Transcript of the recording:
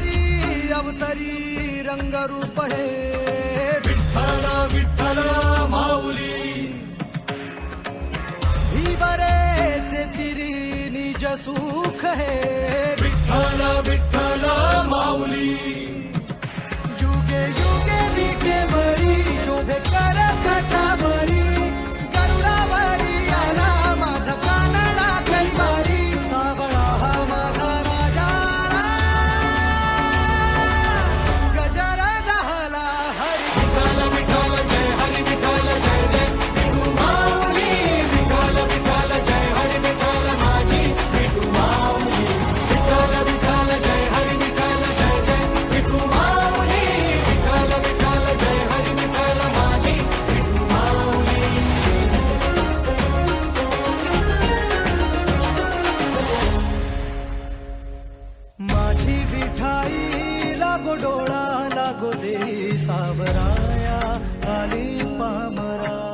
अवतरी अवतरी रंग रूप है। विठ्ठल विठ्ठल माऊली। हिवरेचे तिरी निज सुख है। विठ्ठल विठ्ठल माऊली। देही सावराया आली पामरा.